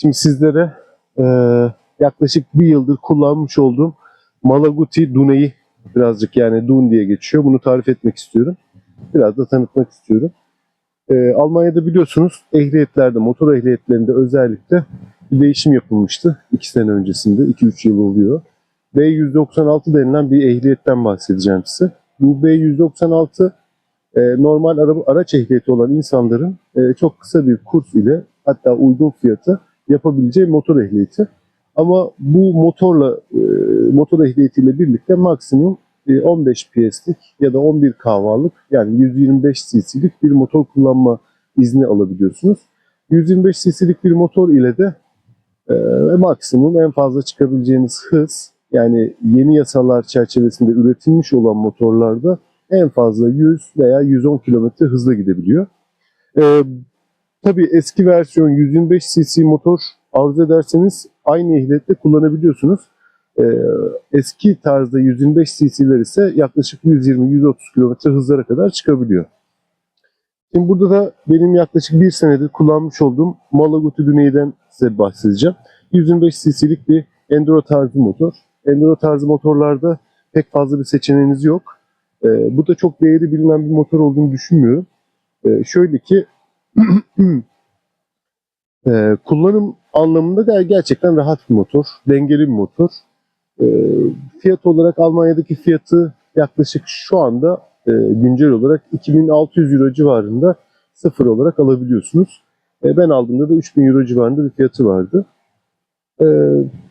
Şimdi sizlere e, yaklaşık bir yıldır kullanmış olduğum Malaguti Dune'yi birazcık yani Dun diye geçiyor. Bunu tarif etmek istiyorum. Biraz da tanıtmak istiyorum. E, Almanya'da biliyorsunuz ehliyetlerde, motor ehliyetlerinde özellikle bir değişim yapılmıştı. 2 sene öncesinde, 2-3 yıl oluyor. B196 denilen bir ehliyetten bahsedeceğim size. Bu B196 e, normal araba, araç ehliyeti olan insanların e, çok kısa bir kurs ile hatta uygun fiyata yapabileceği motor ehliyeti. Ama bu motorla e, motor ehliyetiyle birlikte maksimum e, 15 PS'lik ya da 11 kahvalık yani 125 cc'lik bir motor kullanma izni alabiliyorsunuz. 125 cc'lik bir motor ile de e, maksimum en fazla çıkabileceğiniz hız yani yeni yasalar çerçevesinde üretilmiş olan motorlarda en fazla 100 veya 110 kilometre hızla gidebiliyor. Ee, tabii eski versiyon 125 cc motor arzu ederseniz aynı ehliyetle kullanabiliyorsunuz. Ee, eski tarzda 125 cc'ler ise yaklaşık 120-130 kilometre hızlara kadar çıkabiliyor. Şimdi burada da benim yaklaşık bir senedir kullanmış olduğum Malaguti Duney'den size bahsedeceğim. 125 cc'lik bir enduro tarzı motor. Enduro tarzı motorlarda pek fazla bir seçeneğiniz yok. Ee, bu da çok değeri bilinen bir motor olduğunu düşünmüyorum. Ee, şöyle ki e, kullanım anlamında da gerçekten rahat bir motor, dengeli bir motor. Ee, fiyat olarak Almanya'daki fiyatı yaklaşık şu anda e, güncel olarak 2600 euro civarında sıfır olarak alabiliyorsunuz. E, ben aldığımda da 3000 euro civarında bir fiyatı vardı. E,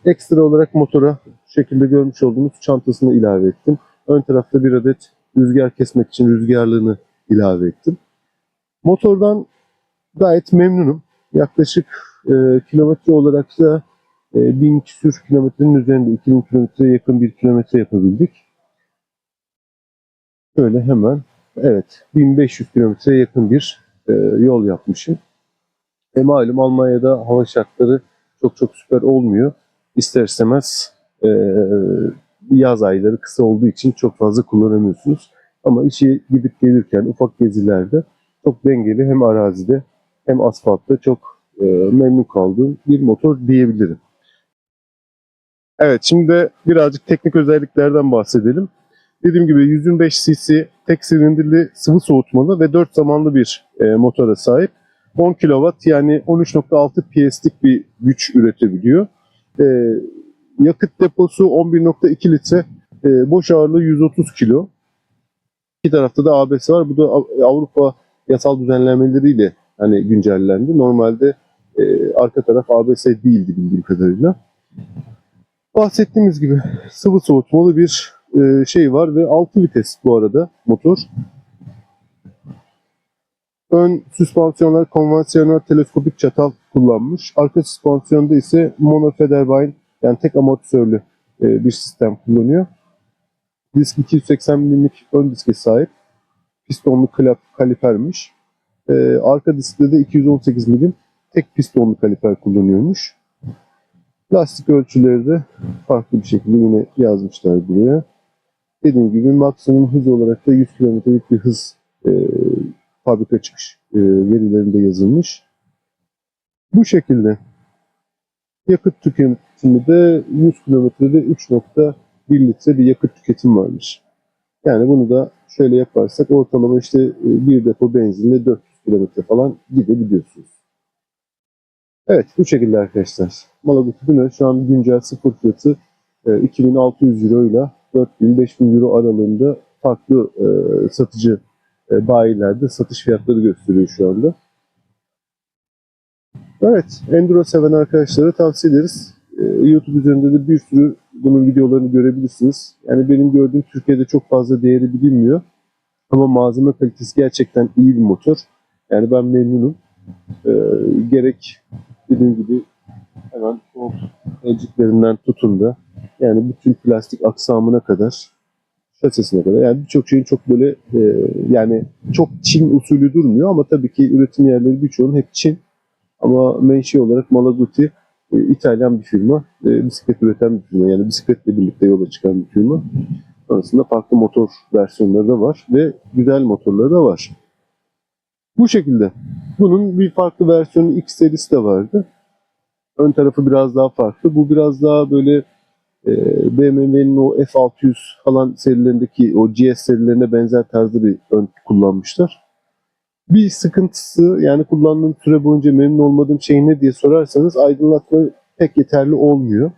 ekstra olarak motora şekilde görmüş olduğunuz çantasını ilave ettim. Ön tarafta bir adet rüzgar kesmek için rüzgarlığını ilave ettim. Motordan gayet memnunum. Yaklaşık e, kilometre olarak da e, 1000 küsür kilometrenin üzerinde 2000 kilometreye yakın bir kilometre yapabildik. Şöyle hemen evet 1500 kilometreye yakın bir e, yol yapmışım. E malum Almanya'da hava şartları çok çok süper olmuyor. İster istemez e, yaz ayları kısa olduğu için çok fazla kullanamıyorsunuz. Ama işi gidip gelirken ufak gezilerde çok dengeli hem arazide hem asfaltta çok e, memnun kaldığım bir motor diyebilirim. Evet şimdi birazcık teknik özelliklerden bahsedelim. Dediğim gibi 125 cc tek silindirli sıvı soğutmalı ve 4 zamanlı bir e, motora sahip. 10 kW yani 13.6 PS'lik bir güç üretebiliyor. E, yakıt deposu 11.2 litre, e, boş ağırlığı 130 kilo. İki tarafta da ABS var. Bu da Av- Avrupa yasal düzenlemeleriyle hani güncellendi. Normalde e, arka taraf ABS değildi bildiğim kadarıyla. Bahsettiğimiz gibi sıvı soğutmalı bir e, şey var ve 6 vites bu arada motor. Ön süspansiyonlar konvansiyonel teleskopik çatal kullanmış. Arka süspansiyonda ise mono Federbein yani tek amortisörlü e, bir sistem kullanıyor. Disk 280 milimlik ön diske sahip. Pistonlu klap, kalipermiş. E, arka diskte de 218 milim tek pistonlu kaliper kullanıyormuş. Lastik ölçüleri de farklı bir şekilde yine yazmışlar buraya. Dediğim gibi maksimum hız olarak da 100 kilometrelik bir hız e, fabrika çıkış e, verilerinde yazılmış. Bu şekilde yakıt tüketimi de 100 kilometrede 3.1 litre bir yakıt tüketim varmış. Yani bunu da şöyle yaparsak ortalama işte e, bir depo benzinle 400 kilometre falan gidebiliyorsunuz. Evet bu şekilde arkadaşlar. Malaguti Düne şu an güncel sıfır fiyatı e, 2600 euro ile 4000-5000 euro aralığında farklı e, satıcı e, bayilerde satış fiyatları gösteriyor şu anda. Evet, Enduro seven arkadaşlara tavsiye ederiz. E, YouTube üzerinde de bir sürü bunun videolarını görebilirsiniz. Yani benim gördüğüm Türkiye'de çok fazla değeri bilinmiyor. Ama malzeme kalitesi gerçekten iyi bir motor. Yani ben memnunum. E, gerek dediğim gibi hemen o elciklerinden tutun da yani bütün plastik aksamına kadar şasisine kadar yani birçok şeyin çok böyle e, yani çok Çin usulü durmuyor ama tabii ki üretim yerleri birçoğunun hep Çin ama menşe olarak Malaguti e, İtalyan bir firma, e, bisiklet üreten bir firma yani bisikletle birlikte yola çıkan bir firma. Sonrasında farklı motor versiyonları da var ve güzel motorları da var. Bu şekilde. Bunun bir farklı versiyonu X serisi de vardı. Ön tarafı biraz daha farklı. Bu biraz daha böyle e, BMW'nin o F600 falan serilerindeki o GS serilerine benzer tarzda bir ön kullanmışlar. Bir sıkıntısı yani kullandığım süre boyunca memnun olmadığım şey ne diye sorarsanız aydınlatma pek yeterli olmuyor.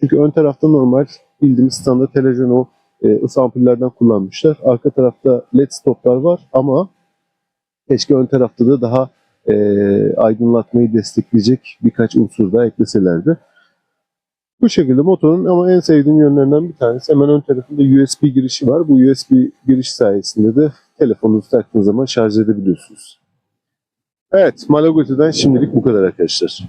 Çünkü ön tarafta normal bildiğimiz standart televizyon o e, ısı ampullerden kullanmışlar. Arka tarafta led stoplar var ama keşke ön tarafta da daha e, aydınlatmayı destekleyecek birkaç unsur daha ekleselerdi. Bu şekilde motorun ama en sevdiğim yönlerinden bir tanesi hemen ön tarafında USB girişi var. Bu USB giriş sayesinde de telefonunuzu taktığınız zaman şarj edebiliyorsunuz. Evet, Malaguti'den şimdilik bu kadar arkadaşlar.